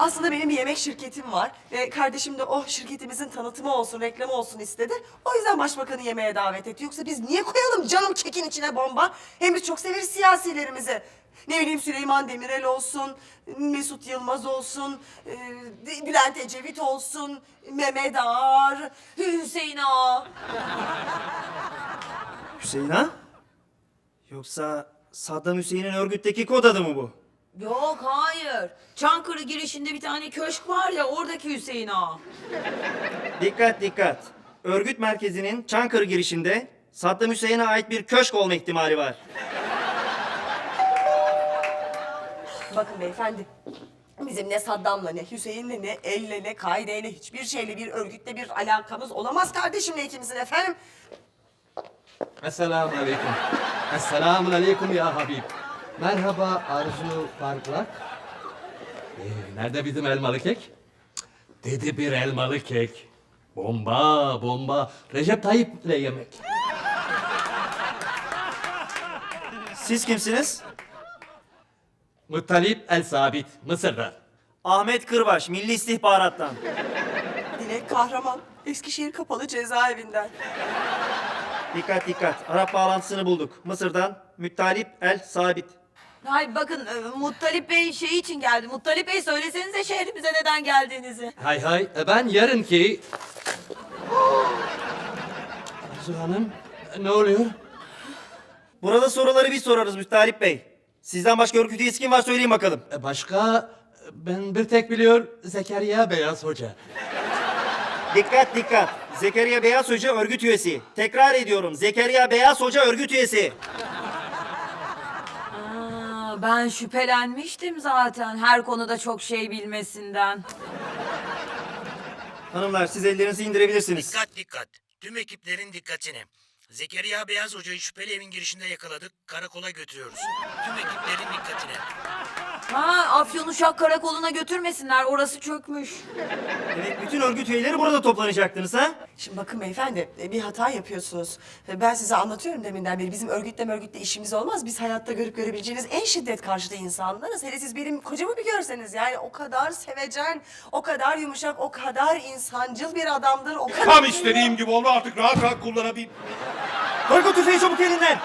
aslında benim bir yemek şirketim var. Ve kardeşim de o şirketimizin tanıtımı olsun, reklamı olsun istedi. O yüzden başbakanı yemeğe davet etti. Yoksa biz niye koyalım canım kekin içine bomba? Hem biz çok severiz siyasilerimizi. Ne bileyim Süleyman Demirel olsun, Mesut Yılmaz olsun, e, Bülent Ecevit olsun, Mehmet Ağar, Hüseyin Ağa. Hüseyin ha? Yoksa Saddam Hüseyin'in örgütteki kod adı mı bu? Yok hayır. Çankırı girişinde bir tane köşk var ya oradaki Hüseyin Ağa. Dikkat dikkat. Örgüt merkezinin Çankırı girişinde Saddam Hüseyin'e ait bir köşk olma ihtimali var. Bakın beyefendi. Bizim ne Saddam'la ne Hüseyin'le ne Elle ne Kaide'yle hiçbir şeyle bir örgütle bir alakamız olamaz kardeşimle ikimizin efendim. Esselamu aleyküm. Esselamu aleyküm ya Habib. Merhaba Arzu Parlak. Ee, nerede bizim elmalı kek? Dedi bir elmalı kek. Bomba, bomba. Recep Tayyip'le yemek. Siz kimsiniz? Muttalip El Sabit, Mısır'da. Ahmet Kırbaş, Milli İstihbarat'tan. Dilek Kahraman, Eskişehir Kapalı Cezaevinden. Dikkat dikkat. Arap bağlantısını bulduk. Mısır'dan Müttalip El Sabit. Hayır bakın e, Muttalip Bey şey için geldi. Muttalip Bey söylesenize şehrimize neden geldiğinizi. Hay hay, e, ben yarınki... Arzu Hanım, e, ne oluyor? Burada soruları biz sorarız Müttalip Bey. Sizden başka örgüt üyesi kim var söyleyin bakalım. E, Başka, e, ben bir tek biliyor Zekeriya Beyaz Hoca. Dikkat dikkat. Zekeriya Beyaz Hoca örgüt üyesi. Tekrar ediyorum. Zekeriya Beyaz Hoca örgüt üyesi. Ben şüphelenmiştim zaten her konuda çok şey bilmesinden. Hanımlar siz ellerinizi indirebilirsiniz. Dikkat dikkat. Tüm ekiplerin dikkatine. Zekeriya Beyaz Hoca'yı şüpheli evin girişinde yakaladık. Karakola götürüyoruz. Tüm ekiplerin dikkatine. Afyonuşak Karakolu'na götürmesinler orası çökmüş. Evet bütün örgüt üyeleri burada toplanacaktınız ha? Şimdi bakın beyefendi, e, bir hata yapıyorsunuz. E, Ben size anlatıyorum deminden beri. Bizim örgütle örgütle işimiz olmaz. Biz hayatta görüp görebileceğiniz en şiddet karşıtı insanlarız. Hele siz benim kocamı bir görseniz yani o kadar sevecen, o kadar yumuşak, o kadar insancıl bir adamdır. O kadar... Tam istediğim gibi oldu artık rahat rahat kullanabileyim. Bırak o tüfeği çabuk elinden.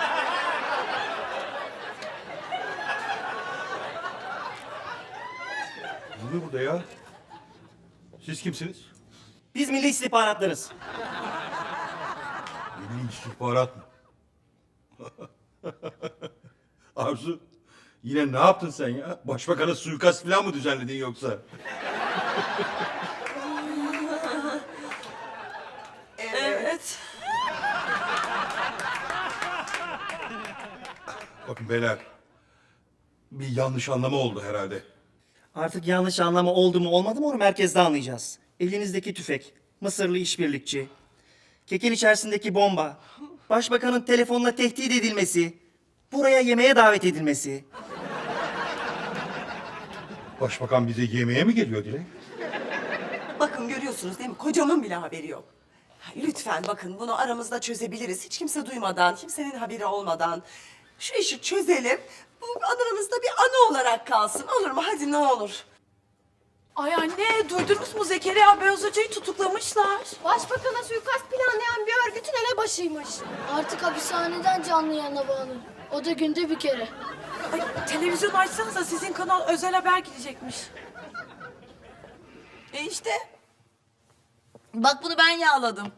Oluyor burada ya? Siz kimsiniz? Biz milli istihbaratlarız. Milli istihbarat mı? Arzu, yine ne yaptın sen ya? Başbakan'a suikast falan mı düzenledin yoksa? Evet. Bakın beyler, bir yanlış anlama oldu herhalde. Artık yanlış anlama oldu mu olmadı mı onu merkezde anlayacağız. Elinizdeki tüfek, Mısırlı işbirlikçi, kekin içerisindeki bomba, başbakanın telefonla tehdit edilmesi, buraya yemeğe davet edilmesi. Başbakan bize yemeğe mi geliyor Dilek? Bakın görüyorsunuz değil mi? Kocamın bile haberi yok. Lütfen bakın bunu aramızda çözebiliriz. Hiç kimse duymadan, kimsenin haberi olmadan. Şu işi çözelim. Bu olarak kalsın. Olur mu? Hadi ne olur. Ay anne duydunuz mu Zekeriya Beyaz Hoca'yı tutuklamışlar. Başbakan'a suikast planlayan bir örgütün elebaşıymış. Artık hapishaneden canlı yayına bağlı. O da günde bir kere. Ay, televizyon açsanıza sizin kanal özel haber gidecekmiş. E işte. Bak bunu ben yağladım.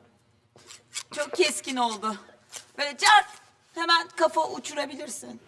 Çok keskin oldu. Böyle cart hemen kafa uçurabilirsin.